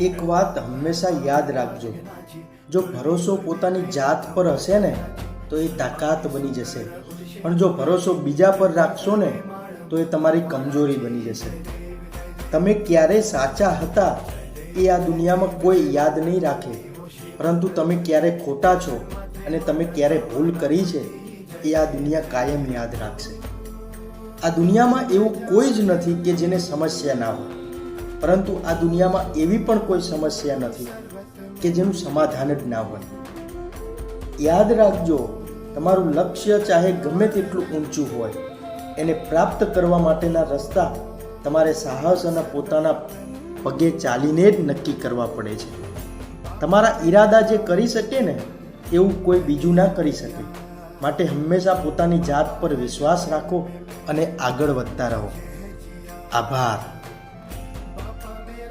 એક વાત હંમેશા યાદ રાખજો. જો ભરોસો પોતાની જાત પર હશે ને, તો એ તાકાત બની જશે. પણ જો ભરોસો બીજા પર રાખશો ને, તો એ તમારી કમજોરી બની જશે. તમે ક્યારે સાચા હતા એ આ દુનિયામાં કોઈ યાદ નહીં રાખે. પરંતુ તમે ક્યારે ખોટા છો અને તમે ક્યારે ભૂલ કરી છે એ આ દુનિયા કાયમ યાદ રાખશે. આ દુનિયામાં એવું કોઈ જ નથી કે જેને સમસ્યા ના હોય. પરંતુ આ દુનિયામાં એવી પણ કોઈ સમસ્યા નથી કે જેનું સમાધાન જ ના હોય. યાદ રાખજો, તમારું લક્ષ્ય ચાહે ગમે તેટલું ઊંચું હોય, એને પ્રાપ્ત કરવા માટેના રસ્તા તમારે સાહસ અને પોતાના પગે ચાલીને જ નક્કી કરવા પડે છે. તમારા ઈરાદા જે કરી શકે ને, એવું કોઈ બીજું ના કરી શકે. માટે હંમેશા પોતાની જાત પર વિશ્વાસ રાખો અને આગળ વધતા રહો. આભાર.